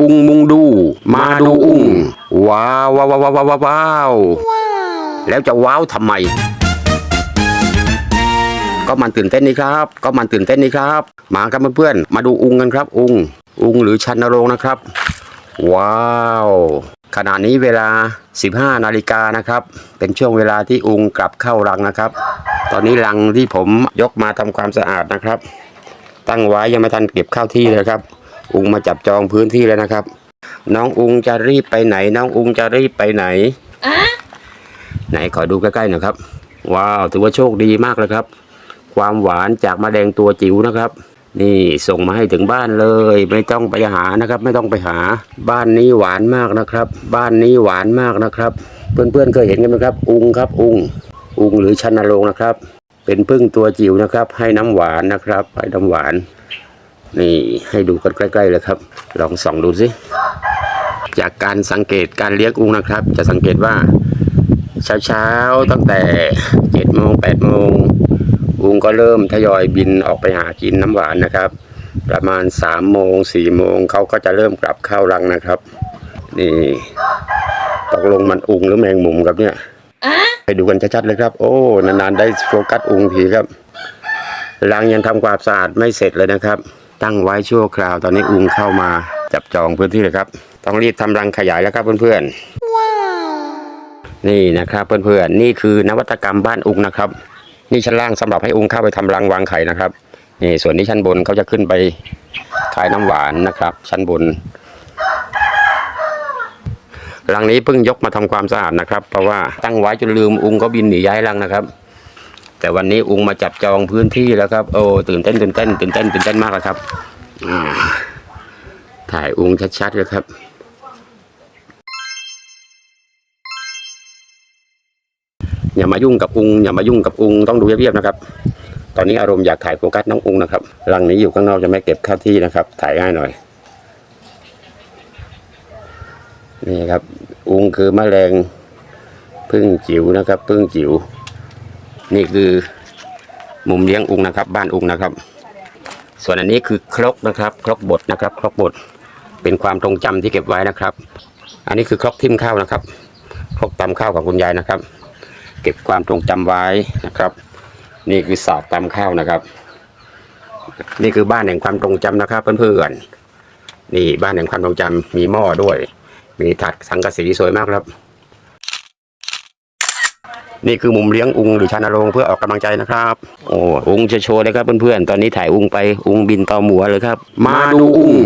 อุงมุงดู มาดูอุงว้าวว้าวว้าวว้าวว้าวว้าวแล้วจะว้าวทำไม ก็มันตื่นเต้นนี่ครับ ก็มันตื่นเต้นนี่ครับ มาครับเพื่อนๆมาดูอุงกันครับ อุงอุงหรือชันนรงค์นะครับ ว้าวขณะนี้เวลา 15 นาฬิกานะครับ เป็นช่วงเวลาที่อุงกลับเข้ารังนะครับ ตอนนี้รังที่ผมยกมาทำความสะอาดนะครับ ตั้งไว้ยังไม่ทันเก็บเข้าที่เลยครับ อุงมาจับจองพื้นที่แล้วนะครับ น้องอุงจะรีบไปไหน น้องอุงจะรีบไปไหนไหนขอดูใกล้ๆหน่อยครับ ว้าวถือว่าโชคดีมากเลยครับ ความหวานจากมะแดงตัวจิ๋วนะครับ นี่ส่งมาให้ถึงบ้านเลย ไม่ต้องไปหานะครับ ไม่ต้องไปหา บ้านนี้หวานมากนะครับ บ้านนี้หวานมากนะครับ เพื่อนๆเคยเห็นกันไหมครับ อุงครับ อุงอุงหรือชันนรงนะครับ เป็นพึ่งตัวจิ๋วนะครับ ให้น้ำหวานนะครับให้น้ำหวาน นี่ให้ดูกันใกล้ๆเลยครับ ลองส่องดูสิจากการสังเกตการเลี้ยงอุงนะครับ จะสังเกตว่า เช้าๆตั้งแต่เจ็ดโมงแปดโมงอุงก็เริ่มทยอยบินออกไปหากินน้ำหวานนะครับ ประมาณสามโมงสี่โมงเขาก็จะเริ่มกลับเข้ารังนะครับ นี่ตกลงมันอุงหรือแมงมุมครับเนี่ยไปดูกันชัดๆเลยครับ โอ้นานๆได้โฟกัสอุงทีครับรังยังทำความสะอาดไม่เสร็จเลยนะครับ ตั้งไว้ชั่วคราว ตอนนี้อุงเข้ามาจับจองพื้นที่เลยครับ ต้องรีบทำรังขยายแล้วครับเพื่อนๆนี่นะครับเพื่อนๆนี่คือนวัตกรรมบ้านอุงนะครับ นี่ชั้นล่างสำหรับให้อุงเข้าไปทำรังวางไข่นะครับนี่ส่วนนี้ชั้นบนเขาจะขึ้นไปขายน้ำหวานนะครับ ชั้นบนรังนี้เพิ่งยกมาทำความสะอาดนะครับ เพราะว่าตั้งไว้จนลืมอุงก็บินหนีย้ายรังนะครับ แต่วันนี้อุงมาจับจองพื้นที่แล้วครับ โอ้ตื่นเต้นตื่นเต้นตื่นเต้นตื่นเต้นมากเลยครับถ่ายอุงชัดๆเลยครับอย่ามายุ่งกับอุงอย่ามายุ่งกับอุงต้องดูเรียบๆนะครับ ตอนนี้อารมณ์อยากถ่ายโฟกัสน้องอุงนะครับรังนี้อยู่ข้างนอกจะไม่เก็บเข้าที่นะครับ ถ่ายง่ายหน่อยนี่ครับอุงคือแมลงพึ่งจิ๋วนะครับพึ่งจิ๋ว นี่คือมุมเลี้ยงอุงนะครับ บ้านอุงนะครับ ส่วนอันนี้คือครกนะครับ ครกบดนะครับ ครกบดเป็นความทรงจำที่เก็บไว้นะครับ อันนี้คือครกทิ่มข้าวนะครับ ครกตำข้าวของคุณยายนะครับ เก็บความทรงจำไว้นะครับ นี่คือสากตำข้าวนะครับ นี่คือบ้านแห่งความทรงจำนะครับ เพื่อนๆนี่บ้านแห่งความทรงจำมีหม้อด้วย มีถัดสังกะสีสวยมากครับ นี่คือมุมเลี้ยงอุงหรือชานรงเพื่อออกกำลังใจนะครับโอ้อุงจะโชว์เลยครับเพื่อนๆตอนนี้ถ่ายอุงไปอุงบินต่อหมัวเลยครับ มาดูอุง